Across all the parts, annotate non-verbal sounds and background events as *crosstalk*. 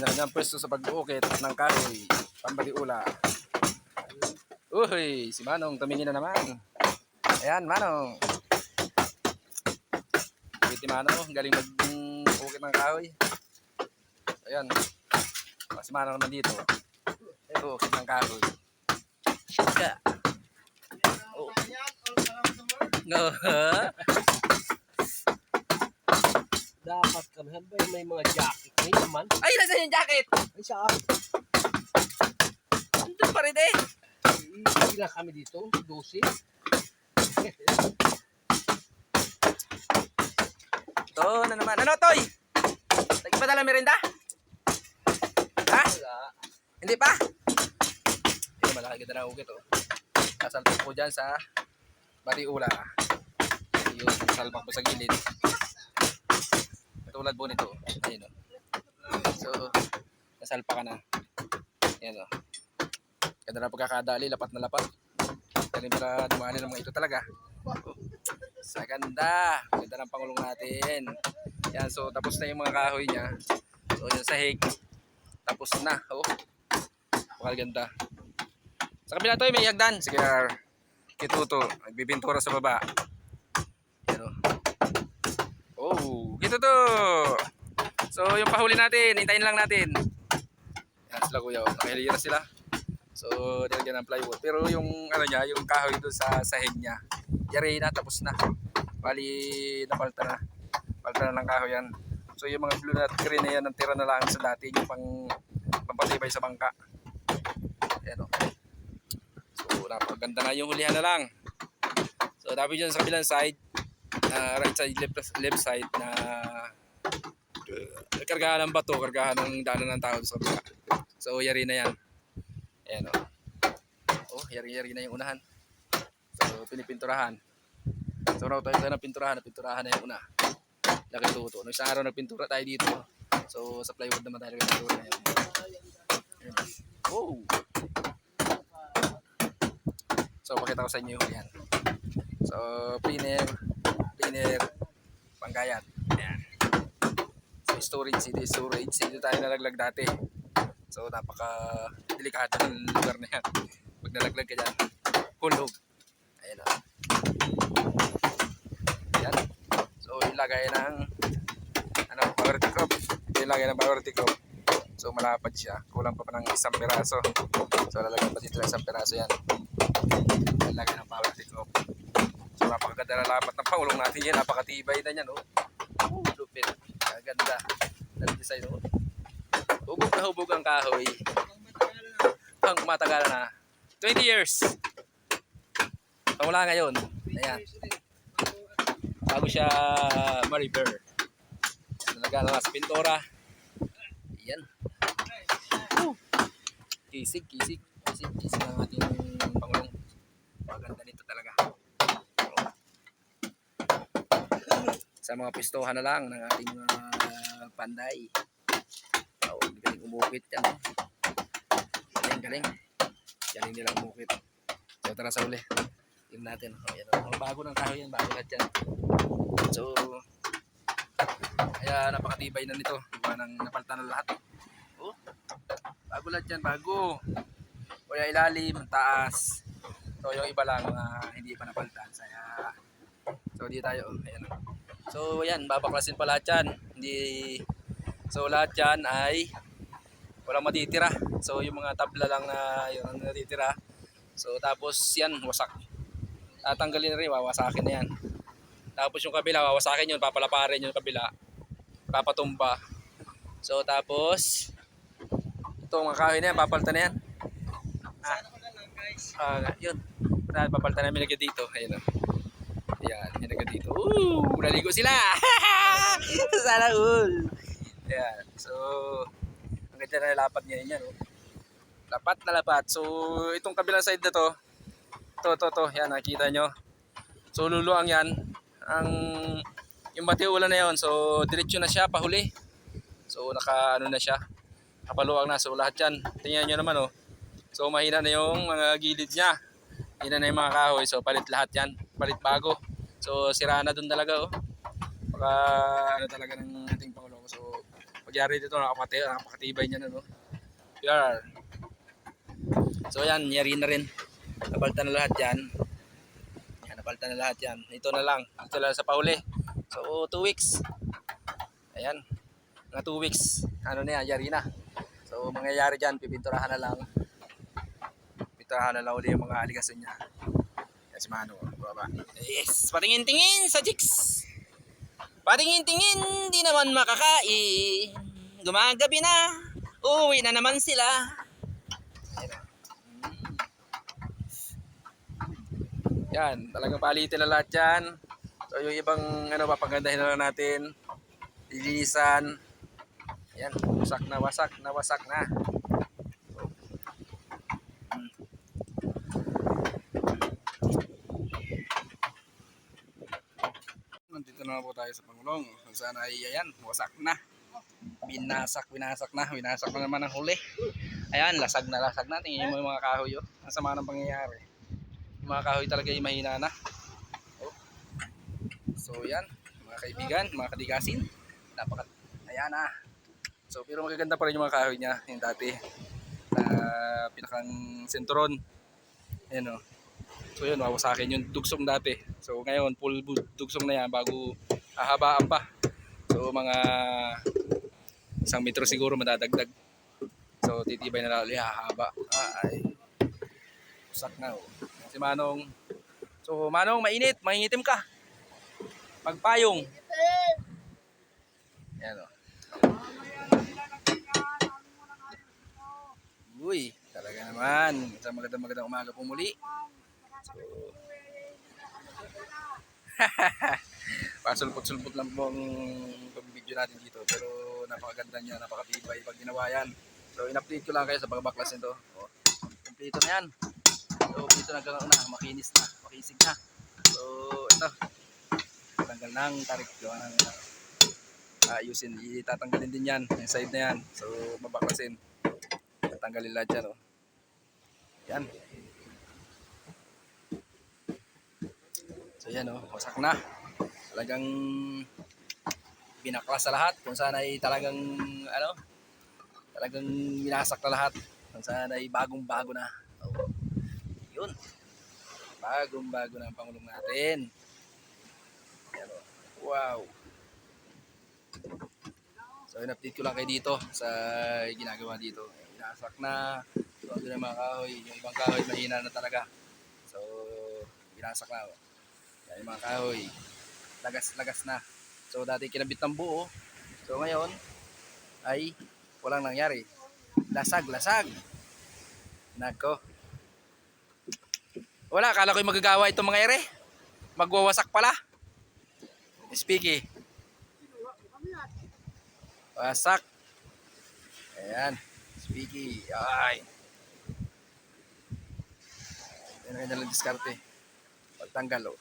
Kanya-kanyang pwesto sa pag-uukit ng kahoy. Pambaliula. Uy, si Manong tumingin na naman. Ayan, Manong. Pwede Manong, galing mag-uukit ng kahoy. Ayan. Ah, Si Manong naman dito. Ito, ukit ng kahoy. Shika. Oh. *laughs* No. Dapat kami. Ba may mga jacket? May naman. Ay, nasa yung jacket? Ay saan? Andun pa rin eh. Ilan kami dito? 12? Ito na naman. Ano, Toy? Lagi pa dala merinda? Ha? Wala. Hindi pa? Ito, malaki kita na ukit, oh. Kasalpak po dyan sa Bariula. Yun, kasalpak po sa gilid. Katulad po nito. Ayun, oh. So, nasalpa ka na. Yan, oh. Ganda na pagkakadali, lapat na lapat. Galing para dumali ng mga ito talaga. Sa ganda. Ganda ng pangulong natin. Yan, so tapos na yung mga kahoy niya. So, yung sahig. Tapos na. Oh. Napakaganda. Sa kabila to, may hagdan. Sige. Kituto. Nagbibintura sa baba. Oh, kituto. So, yung pahuli natin, hintayin lang natin. Yan sila kuya. oh. Nakahilira sila. So, nilagyan ng plywood. Pero yung ano niya, yung kahoy doon sa sahig niya, yari na, tapos na. Bali, napalta na. Palta na ng kahoy yan. So, yung mga blue na green na yan, ang tira na lang sa dati, yung pang pampatibay sa bangka. Ayan o. So, napaganda na yung hulihan na lang. So, tapos dyan sa kabilang side, na right side, left, left side, na uh, kargahan ng bato, kargahan ng daanan ng tao sa kabila. So, yari na yan. Ayan o. Oh, yari-yari na yung unahan. So, pinipinturahan. So, raw tayo tayo ng pinturahan, napinturahan na yung una. Laki tuto. Nung isang araw nagpintura tayo dito. So, sa plywood naman tayo nagpintura na yun. Ayan. Wow! So, pakita ko sa inyo yung yan. So, cleaner, cleaner, panggayat. Ayan. So, storage, city storage. Dito tayo nalaglag dati. So, napaka delikado ng lugar na yan. Pag nalaglag ka dyan, hulog. Ayan o. Ayan. So, ilagay ng ano, priority crop. Ilagay ng priority crop. So, malapad siya. Kulang pa pa ng isang piraso. So, lalagyan pa dito ng isang piraso yan. Napakaganda na lapat ng pangulong natin yan. Napakatibay na yan, oh. Oh, lupit. Kaganda. Nag-design, oh. Hubog na hubog ang kahoy. Pang matagal na. 20 years. Pamula ngayon. Ayan. Bago siya ma-repair. Nalaga na sa pintura. Ayan. Woo. Kisig, kisig. Kisig, kisig ang ating pangulong. Maganda nito talaga. Sa mga pistohan na lang ng ating mga panday. Oh, galing umukit yan. oh. Galing, galing. Galing nila umukit. So, tara sa uli. Tingnan natin. Oh, yan, oh. Bago ng kahoy yan. Bago lahat yan. So, kaya napakatibay na nito. Iba nang napalitan na lahat. Oh, bago lahat yan. Bago. Kaya ilalim, taas. So, yung iba lang mga hindi pa napalitan. Kaya, so, di tayo. oh. Ayan. So, yan. Babaklasin pa lahat yan. Hindi, so, lahat yan ay walang matitira. So, yung mga tabla lang na yun ang natitira. So, tapos yan, wasak. Tatanggalin na rin, wawasakin na yan. Tapos yung kabila, wawasakin yun, papalaparin yung kabila. Papatumba. So, tapos, ito mga kahoy na yan, papalitan na yan. Ah, ah yun. Na, papalitan namin agad dito. Ayun o. Yan, yan agad dito. Ooh, naligo sila! *laughs* Sana all! Yan. So, ang ganda na lapat niya yan. Oh. Lapat na lapat. So, itong kabilang side na to, to, to, to, yan, nakita nyo. So, luluang yan. Ang, yung batiulan na yon So, diretso na siya, pahuli. So, naka, ano na siya. Nakapaluwag na. So, lahat yan. Tingnan nyo naman, oh. So, mahina na yung mga gilid niya. Mahina na yung mga kahoy. So, palit lahat yan. Palit bago. So, sira na dun talaga, oh. Baka, ano talaga ng ating Pangulo. So, pagyari dito, nakapati, nakapakatibay niya na, no? Yar. So yan, yari na rin. Napalta na lahat yan. Yan, napalta na lahat yan. Ito na lang. Ito lang sa pauli. So, 2 weeks. Ayan. Mga 2 weeks. Ano na yan, yari na. So, mangyayari dyan, pipinturahan na lang. Pinturahan na lang ulit yung mga aligason niya. Yes, mano. Baba. Yes, patingin-tingin sa chicks. Patingin-tingin, di naman makakain. Gumagabi na, uuwi na naman sila. Yan, talagang palitin na lahat yan. So yung ibang ano papagandahin na lang natin. Lilinisan. Ayan, wasak na, wasak na, wasak na. Nandito na po tayo sa Pangulong. Kung saan ay ayan, wasak na. Binasak, binasak na. Binasak na naman ang huli. Ayan, lasag na lasag na. Tingnan mo yung mga kahoy. Oh. Ang sama ng pangyayari. Yung mga kahoy talaga yung mahina na. Oh. So yan, mga kaibigan, mga kadigasin. Napakat... Ayan na. So pero magaganda pa rin yung mga kahoy niya. Yung dati. Na pinakang senturon. Ayan o. So yun, wawasakin yung dugsong dati. So ngayon, full dugsong na yan bago hahabaan pa. So mga isang metro siguro madadagdag. So titibay na ulit, hahaba. Ay, usak na oh. Si Manong, so Manong, mainit, maingitim ka. Pagpayong. Yan oh. Uy, talaga naman. Magandang magandang umaga po muli. *laughs* Pasulpot-sulpot lang po ang pag-video natin dito. Pero napakaganda niya, napakatibay pag ginawa yan. So, in-update ko lang kayo sa pagbaklas nito. O, kompleto na yan. So, dito na ganoon na, makinis na, makisig na. So, ito. Tanggal ng tarik. Gawa ng uh, ayusin. Itatanggalin din yan. Yung side na yan. So, babaklasin. Tatanggalin lahat yan. Oh. Yan. So yan oh, wasak na. Talagang binaklas sa lahat kung saan ay talagang ano, talagang binasak na lahat kung saan ay bagong-bago na. Oh. Yun. Bagong-bago na ang pangulong natin. Yan oh. Wow. So, in-update ko lang kayo dito sa ginagawa dito. Binasak na. So, doon ang mga kahoy. Yung ibang kahoy, mahina na talaga. So, binasak na. Oh. Yan yung mga kahoy. Lagas-lagas na. So, dati kinabit ng buo. So, ngayon, ay walang nangyari. Lasag-lasag. Nako. Wala, akala ko'y magagawa itong mga ere. Magwawasak pala. Speaky. Wasak. Ayan. Speaky. Ay. Yan ang kanilang diskarte. Pagtanggal, oh.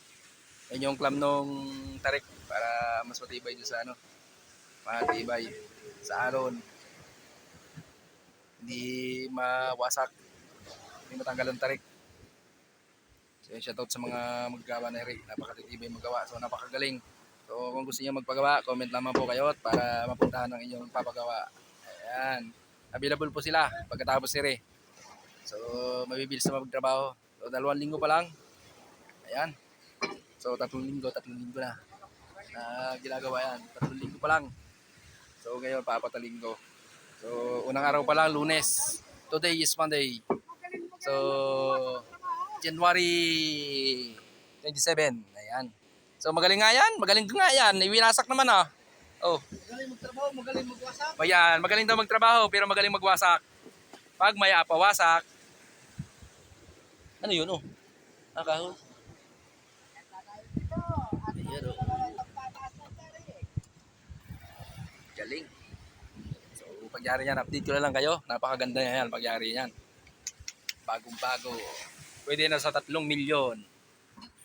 Yan yung clam nung tarik para mas matibay dun sa ano. Matibay sa aron. Hindi mawasak. Hindi matanggal ang tarik. So, shoutout sa mga maggawa na rin. Napakatitibay magawa. So, napakagaling. So, kung gusto niyo magpagawa, comment lamang po kayo para mapuntahan ng inyong papagawa. Ayan. Available po sila pagkatapos ni Re. So, mabibilis na magtrabaho. So, dalawang linggo pa lang. Ayan. So, tatlong linggo, tatlong linggo na. Na ginagawa yan. Tatlong linggo pa lang. So, ngayon, paapat na linggo. So, unang araw pa lang, lunes. Today is Monday. So, January 27. Ayan. So, magaling nga yan. Magaling ka nga yan. Iwinasak naman ah. Oh. Magaling magtrabaho, magaling magwasak. Ayan, magaling daw magtrabaho pero magaling magwasak. Pag may apawasak. Ano yun oh? Ah, kahoy. Ayan oh. Galing. So, pagyari niyan, update ko na lang kayo. Napakaganda niya yan, pagyari niyan. Bagong bago. Pwede na sa tatlong milyon.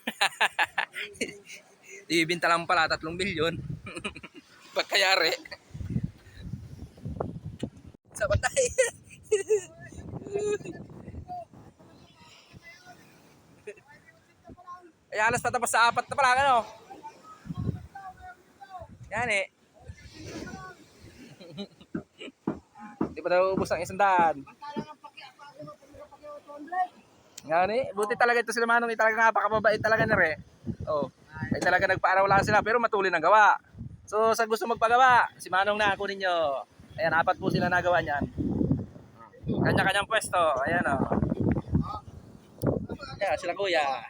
*laughs* Ibinta lang pala tatlong milyon. *laughs* Pagkayari. Sa patay. *laughs* Ay, alas tatapos sa apat na pala, ano? Yan eh. Pa daw ubos ang isang daan. Nga ni, buti talaga ito sila Manong, talaga napakababait talaga na re. Oh, ay talaga nagpaaraw lang sila pero matuloy ng gawa. So sa gusto magpagawa, si Manong na kunin nyo. Ayan, apat po sila nagawa niyan. Kanya-kanyang pwesto, ayan oh. Ayan, sila kuya.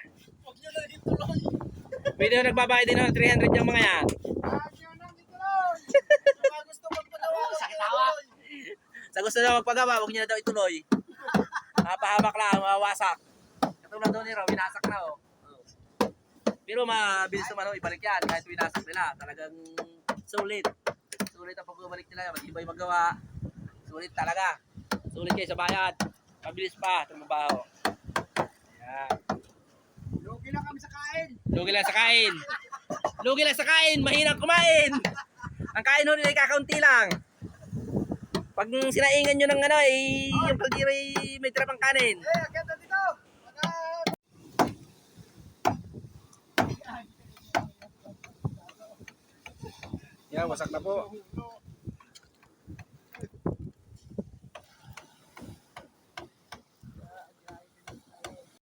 Pwede yung nagbabayad din ng 300 yung mga yan. Sakit tawa. Sa gusto na magpagawa, huwag niyo na daw ituloy. Mapahamak lang, mawawasak. Katulad doon nila, winasak na oh. Pero mabilis naman oh, ibalik yan kahit winasak nila. Talagang sulit. Sulit ang pagbabalik nila. Matibay magawa. Sulit talaga. Sulit kayo sa bayad. Mabilis pa, trumabaho. Yan. Lugi lang kami sa kain. Lugi lang sa kain. Lugi lang sa kain. Mahirap kumain. Ang kain ho nila kakaunti lang. Pag sinaingan nyo ng ano, eh, yung kaldero ay may tira pang kanin. Eh, agad na. Yan, wasak na po.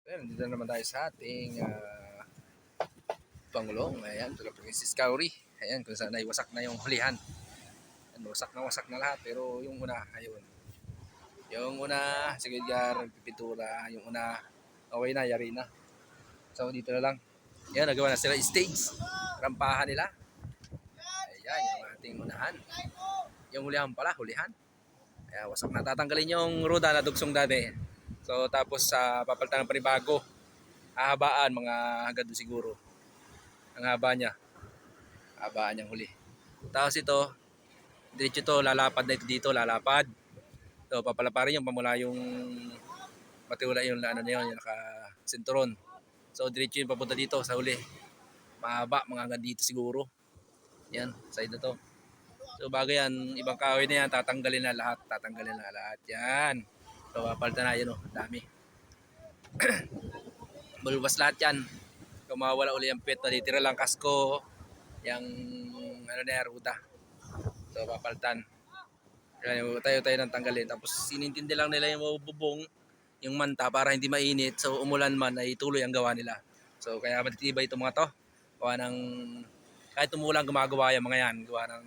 Ayan, dito naman tayo sa ating ah, pangulong. Ayan, lang Princess Cowrie. Ayan, kung saan ay wasak na yung hulihan. Ayan, wasak na wasak na lahat. Pero yung una, ayun. Yung una, si Edgar, pipintura. Yung una, okay na, yari na. So, dito na lang. Ayan, nagawa na sila stage. Rampahan nila. Ayan, yung ating unahan. Yung hulihan pala, hulihan. Ayan, wasak na. Tatanggalin yung ruda na dugsong dati. So, tapos sa papalitan ng panibago. Hahabaan, mga hanggang doon siguro. Ang haba niya. Habaan niyang huli. Tapos ito, diretso to, lalapad na ito dito, lalapad. So, papalaparin yung pamula yung matiwala yung ano na yun, yung naka-sinturon. So, diretso yung papunta dito sa huli. Mahaba, mga hanggang dito siguro. Yan, side na to. So bago yan, ibang kahoy na yan, tatanggalin na lahat, tatanggalin na lahat. Yan. So papalitan na yun, oh, dami. *clears throat* Bulwas lahat yan. Kung mawala uli yung pit, natitira lang kasko, yung ano na ruta. So papalitan. Yan, tayo-tayo nang tanggalin. Tapos sinintindi lang nila yung bubong, yung manta para hindi mainit. So umulan man ay tuloy ang gawa nila. So kaya matitibay itong mga to. Gawa ng kahit umulang gumagawa yung mga yan. Gawa ng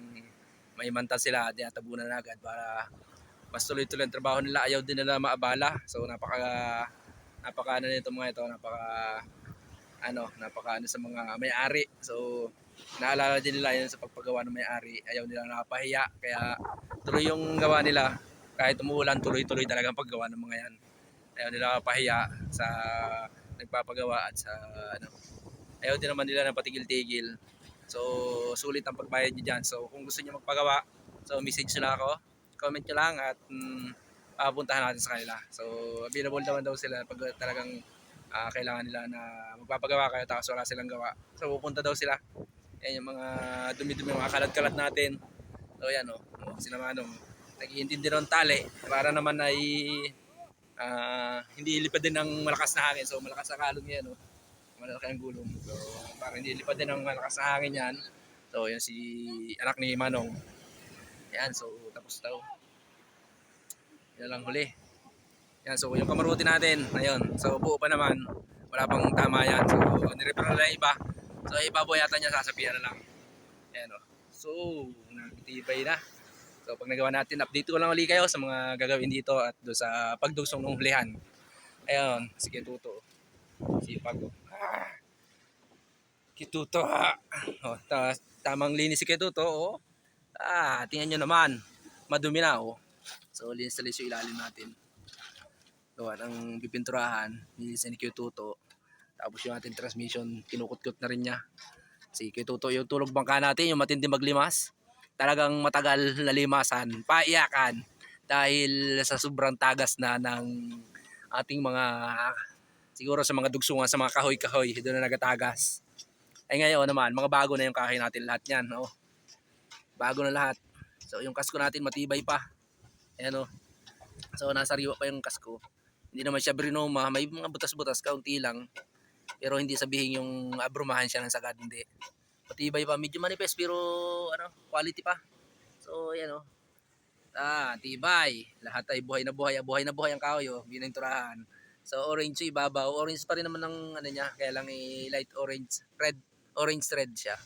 may manta sila at tinatabunan na agad para mas tuloy-tuloy ang trabaho nila. Ayaw din nila maabala. So napaka napaka ano nito mga ito, napaka ano, napaka ano sa mga may-ari. So naalala din nila yun sa pagpagawa ng may-ari. Ayaw nila napahiya. Kaya tuloy yung gawa nila. Kahit umuulan, tuloy-tuloy talaga ang paggawa ng mga yan. Ayaw nila pahiya sa nagpapagawa at sa ano. Ayaw din naman nila na patigil-tigil. So, sulit ang pagbayad nyo dyan. So, kung gusto nyo magpagawa, so message nyo lang ako. Comment nyo lang at mm, papuntahan natin sa kanila. So, available naman daw sila pag talagang ah, kailangan nila na magpapagawa kayo tapos wala silang gawa. So, pupunta daw sila. Yan yung mga dumi-dumi, mga kalat-kalat natin. So, yan o. Oh. Sila manong nag-iintindi ng tali para naman ay ah, hindi ilipad din ng malakas na hangin. So, malakas na kalong yan o malaki ang gulong. So, para hindi lipad din ng malakas na hangin yan. So, yan si anak ni Manong. Yan, so tapos daw. Yan lang huli. Yan, so yung kamaruti natin, ayun. So, buo pa naman. Wala pang tama yan. So, nirepair na iba. So, ibabaw yata niya, sasabihan na lang. Yan, o. So, nagtibay na. So, pag nagawa natin, update ko lang ulit kayo sa mga gagawin dito at do sa pagdugsong ng hulihan. Ayun, sige tuto. Sipag ko. Ah. Kituto ha. Oh, ta tamang linis si Kituto oh. Ah, tingnan nyo naman. Madumi na oh. So linis na linis yung ilalim natin. Gawa ng pipinturahan. Linis ni Kituto. Tapos yung ating transmission, kinukot-kot na rin niya. Si Kituto yung tulog bangka natin, yung matindi maglimas. Talagang matagal na limasan. Paiyakan. Dahil sa sobrang tagas na ng ating mga siguro sa mga dugsungan, sa mga kahoy-kahoy, doon na nagatagas. Ay ngayon naman, mga bago na yung kahoy natin lahat yan. Oh. Bago na lahat. So yung kasko natin matibay pa. Ayan oh. So nasa riwa pa yung kasko. Hindi naman siya brinoma, may mga butas-butas, kaunti lang. Pero hindi sabihin yung abrumahan siya ng sagad, hindi. Matibay pa, medyo manifest pero ano, quality pa. So ayan oh. Ah, tibay. Lahat ay buhay na buhay. Buhay na buhay ang kahoy, oh. Bininturahan. So, orange yung ibabaw. Orange pa rin naman ng ano niya. Kaya lang eh, light orange. Red. Orange red siya.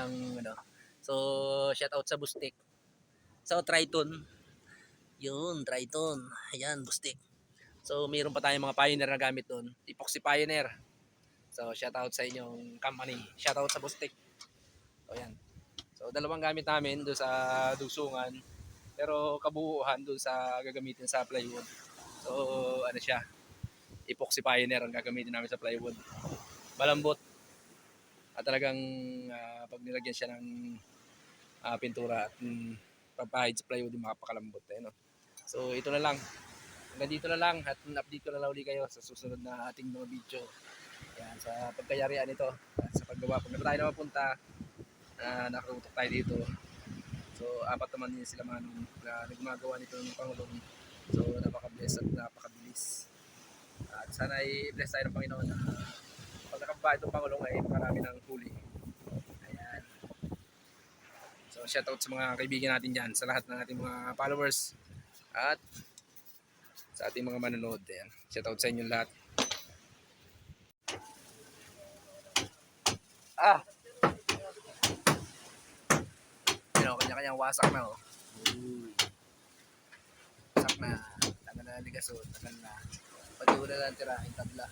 Ang ano. So, shout out sa Bustik. So, Triton. Yun, Triton. Ayan, Bustik. So, mayroon pa tayong mga pioneer na gamit doon. Epoxy Pioneer. So, shout out sa inyong company. Shout out sa Bustik. So, ayan. So, dalawang gamit namin doon sa dusungan. Pero kabuuan doon sa gagamitin sa plywood. So, ano siya? Epoxy Pioneer ang gagamitin namin sa plywood. Malambot. At talagang ah, pag nilagyan siya ng ah, pintura at mm, papahid sa plywood, yung makapakalambot. Eh, no? So, ito na lang. Hanggang dito na lang at update ko na lang uli kayo sa susunod na ating mga video. Yan, sa pagkayarian nito at sa paggawa. Pag tayo na mapunta, na nakautok tayo dito. So, apat naman din sila mga nung na nagmagawa nito ng Pangulong. So, napaka-bless at napakabilis. At sana i-bless tayo ng Panginoon na pag nakababa itong Pangulong ay makarami ng huli. Ayan. So, shoutout sa mga kaibigan natin dyan, sa lahat ng ating mga followers at sa ating mga manonood. Ayan. Shoutout sa inyong lahat. Ah! Yun o, kanya-kanyang wasak na oh. Wasak na. Tagal na ligaso. Tagal na. Pati wala lang tira. Yung tabla.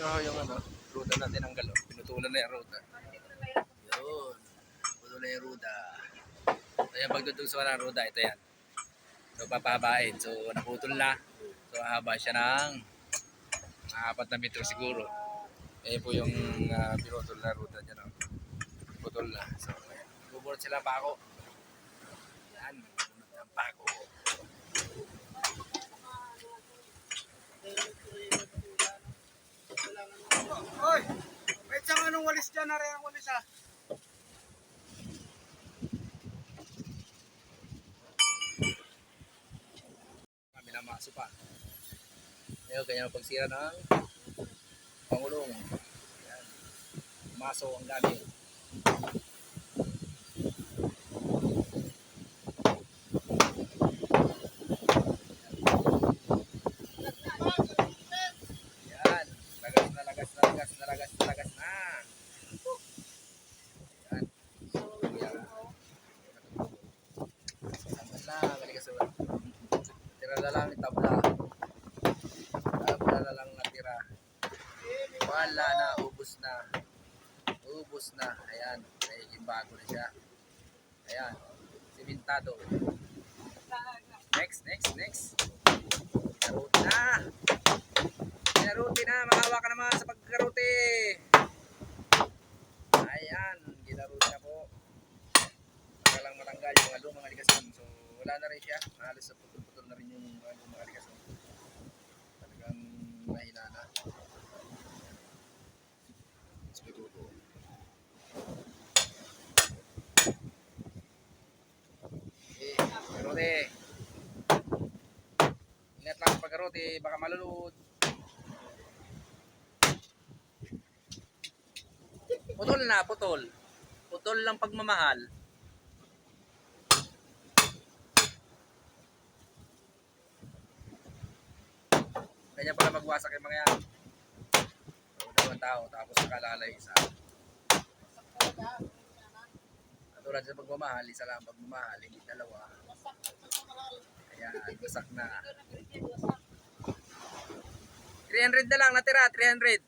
Ito yung ano, natin ang galo. Pinutulan na yung ruta. Yun. Pinutulan na yung ruta. So yung pagdudugso ng ruta, ito yan. So papahabain. So naputol na. So haba siya ng apat na metro siguro. Eh po yung uh, pinutol na ruta dyan. Oh. Putol na. So ayan. Bubulot sila pa ako. Yan. Bunot ng pako. Hoy! Wait sa anong walis dyan, nari ang walis ah. Kami na maso pa. Ngayon, ganyan ang pagsira ng Pangulong. Yan. Maso ang gamit. Yan. Lagas na, lagas na, lagas na, lagas na, lagas na. Yan. Yan. Tama na, maligas na. Tira na lang itabla. Tabla na lang natira. Wala na, ubus na. Ubus na. Ayan, nagiging bago na siya. Ayan, simentado. Next, next, next. Karote na. Karote na, makawa ka naman sa pagkarote. Ayan, ginarote na po. Para lang matanggal yung mga lumang aligasan. So, wala na rin siya. Halos sa putol-putol na rin yung mga lumang aligasan. Talagang mahina na. So, ito. Eh, karote. Ingat sa pagkarote, baka malulod. Putol na, putol. Putol lang pagmamahal. Ganyan pala magwasak yung mga yan. Dalawang tao, tapos nakalalay isa. Katulad sa pagmamahal, isa lang ang pagmamahal, hindi dalawa. Ayan, wasak na. 300 na lang natira, 300.